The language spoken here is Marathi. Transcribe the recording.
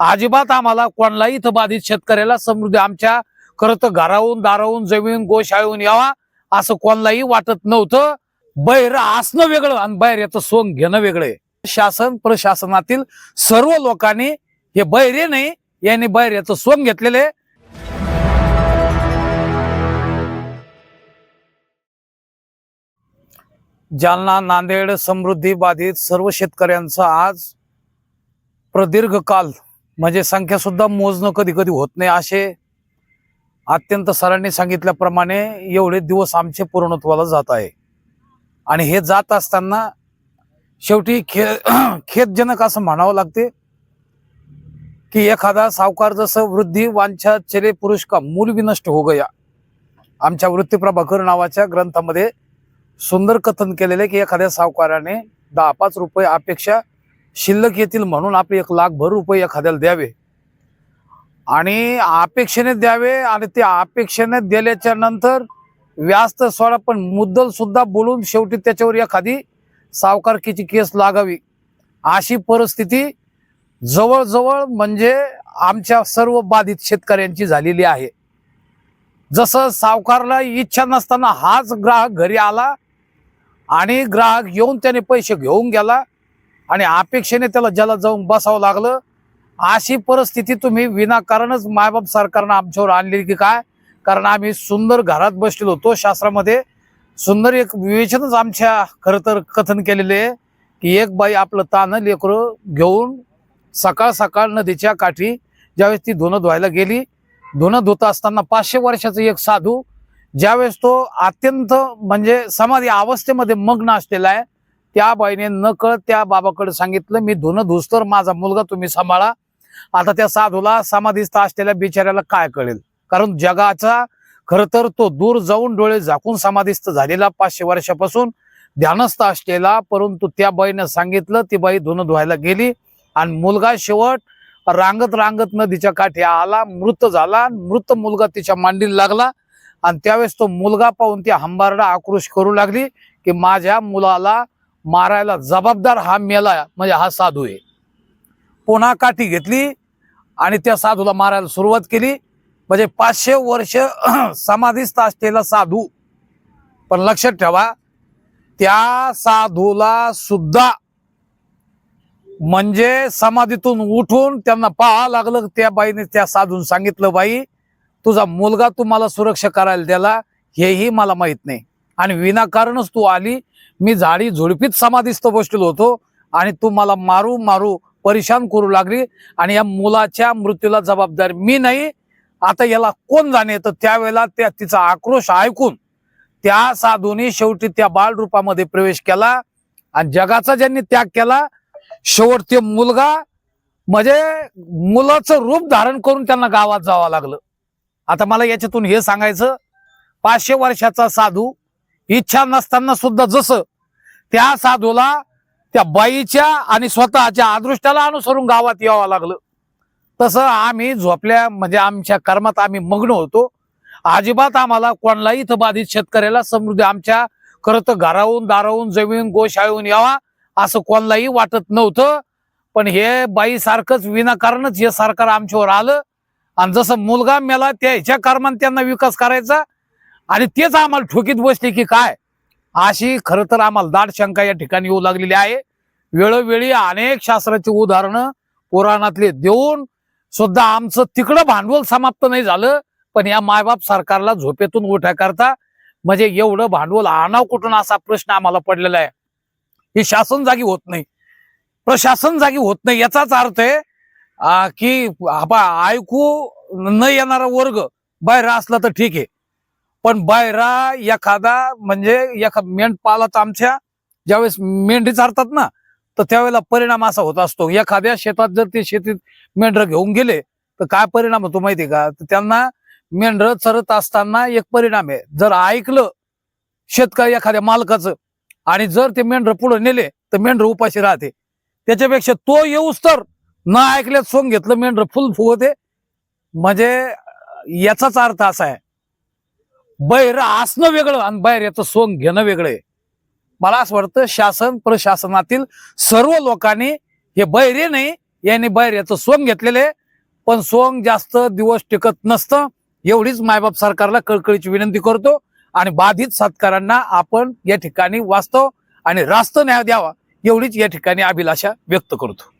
अजिबात आम्हाला कोणालाही इथं बाधित शेतकऱ्याला समृद्धी आमच्या खरं तर घराहून दाराहून जमीन गोशाळून यावा असं कोणालाही वाटत नव्हतं. बैर असणं वेगळं आणि बैर याचं सोंग घेणं वेगळं आहे. शासन प्रशासनातील सर्व लोकांनी हे बैरे नाही यांनी बैर याचं सोंग घेतलेलं आहे. जालना नांदेड समृद्धी बाधित सर्व शेतकऱ्यांचं आज प्रदीर्घ काल म्हणजे संख्यासुद्धा मोजणं कधी कधी होत नाही. असे अत्यंत सरांनी सांगितल्याप्रमाणे एवढे दिवस आमचे पूर्णत्वाला जात आहे. आणि हे जात असताना शेवटी खे खेदजनक असं म्हणावं लागते की एखादा सावकार जसं वृद्धी वांछा चेरे पुरुष का मूल विनष्ट हो गया. आमच्या वृत्तीप्रभाकर नावाच्या ग्रंथामध्ये सुंदर कथन केलेले की एखाद्या सावकाराने दहा पाच रुपये अपेक्षा शिल्लक येतील म्हणून आपले एक लाख भर रुपये एखाद्याला द्यावे. आणि अपेक्षेने द्यावे आणि ते अपेक्षेने दिल्याच्या नंतर व्याज तर सोडा पण मुद्दल सुद्धा बोलून शेवटी त्याच्यावर एखादी सावकारकीची केस लागावी. अशी परिस्थिती जवळजवळ म्हणजे आमच्या सर्व बाधित शेतकऱ्यांची झालेली आहे. जसं सावकारला इच्छा नसताना हाच ग्राहक घरी आला आणि ग्राहक येऊन त्याने पैसे घेऊन गेला आणि अपेक्षेने त्याला ज्याला जाऊन बसावं लागलं अशी परिस्थिती तुम्ही विनाकारणच मायबाप सरकारनं आमच्यावर आणली की काय? कारण आम्ही सुंदर घरात बसलेलो होतो शास्त्रामध्ये. सुंदर एक विवेचनच आमच्या खरं तर कथन केलेले आहे की एक बाई आपलं तान लेकरं घेऊन सकाळ सकाळ नदीच्या काठी ज्यावेळेस ती धुणं धुवायला गेली धुणं धुत असताना पाचशे वर्षाचा एक साधू ज्यावेळेस तो अत्यंत म्हणजे समाधी अवस्थेमध्ये मग्न असलेला आहे त्या बाईने न कळत त्या बाबाकडे सांगितलं मी धुणं धुसतर माझा मुलगा तुम्ही सांभाळा. आता त्या साधूला समाधीस्थ असलेल्या बिचाऱ्याला काय कळेल? कारण जगाचा खरं तर तो दूर जाऊन डोळे झाकून समाधीस्थ झालेला पाचशे वर्षापासून ध्यानस्थ असलेला परंतु त्या बाईनं सांगितलं ती बाई धुणं धुवायला गेली आणि मुलगा शेवट रांगत रांगत नदीच्या काठी आला मृत झाला मृत मुलगा तिच्या मांडीला लागला आणि त्यावेळेस तो मुलगा पाहून ती हंबारडा आक्रोश करू लागली की माझ्या मुलाला मारायला जबाबदार हा मेला म्हणजे हा साधू आहे. पुन्हा काठी घेतली आणि त्या साधूला मारायला सुरुवात केली. म्हणजे पाचशे वर्ष समाधीस्थ असलेला साधू. पण लक्षात ठेवा त्या साधूला सुद्धा म्हणजे समाधीतून उठून त्यांना पाहा लागलं त्या बाईने त्या साधून सांगितलं बाई तुझा मुलगा तुम्हाला सुरक्षा करायला द्याला हेही मला माहीत नाही. आणि विनाकारणच तू आली. मी झाडी झुडपीत समाधीस्थ बसलेलो होतो आणि तू मला मारू मारू परेशान करू लागली आणि या मुलाच्या मृत्यूला जबाबदार मी नाही. आता याला कोण जाणे? तर त्यावेळेला त्या तिचा आक्रोश ऐकून त्या साधूने शेवटी त्या बालरूपामध्ये प्रवेश केला आणि जगाचा ज्यांनी त्याग केला शेवट ते मुलगा म्हणजे मुलाचं रूप धारण करून त्यांना गावात जावं लागलं. आता मला याच्यातून हे सांगायचं पाचशे वर्षाचा साधू इच्छा नसताना सुद्धा जसं त्या साधूला त्या बाईच्या आणि स्वतःच्या अदृष्टाला अनुसरून गावात यावं लागलं. तसं आम्ही झोपल्या म्हणजे आमच्या कर्मात आम्ही मग्न होतो. अजिबात आम्हाला कोणालाही इथं बाधित शेतकऱ्याला समृद्धी आमच्या खरं तर घराहून दाराहून जमीन गोशाळून यावा असं कोणालाही वाटत नव्हतं. पण हे बाई सारखंच विनाकारणच हे सरकार आमच्यावर आलं. आणि जसं मुलगा मेला त्या ह्याच्या कर्माने त्यांना विकास करायचा आणि तेच आम्हाला ठोकीत बसले की काय? अशी खरं तर आम्हाला दाट शंका या ठिकाणी येऊ लागलेली आहे. वेळोवेळी अनेक शास्त्राची उदाहरणं पुराणातले देऊन सुद्धा आमचं तिकडं भांडवल समाप्त नाही झालं पण या मायबाप सरकारला झोपेतून उठाकरता म्हणजे एवढं भांडवल आणाव कुठून असा प्रश्न आम्हाला पडलेला आहे. हे शासन जागी होत नाही. प्रशासन जागी होत नाही याचाच अर्थ आहे की ऐकू न येणारा वर्ग बाहेर असला तर ठीक आहे. पण बायरा एखादा म्हणजे एखा मेंढपालात आमच्या ज्यावेळेस मेंढी चारतात ना तर त्यावेळेला परिणाम असा होत असतो. एखाद्या शेतात जर ते शेतीत मेंढर घेऊन गेले तर काय परिणाम होतो माहितीये का? तर त्यांना मेंढर चरत असताना एक परिणाम आहे. जर ऐकलं शेतकरी एखाद्या मालकाचं आणि जर ते मेंढर पुढे नेले तर मेंढर उपाशी राहते. त्याच्यापेक्षा तो येऊस तर न ऐकल्यात सोंग घेतलं मेंढर फुल फुगते म्हणजे याचाच अर्थ असा आहे. बैर असणं वेगळं आणि बाहेर याचं सोंग घेणं वेगळं आहे. मला असं वाटतं शासन प्रशासनातील सर्व लोकांनी हे बैरे नाही यांनी बाहेर याचं सोंग घेतलेले पण सोंग जास्त दिवस टिकत नसतं. एवढीच मायबाप सरकारला कळकळीची विनंती करतो आणि बाधित शेतकऱ्यांना आपण या ठिकाणी वाचतो आणि रास्त न्याय द्यावा एवढीच या ठिकाणी अभिलाषा व्यक्त करतो.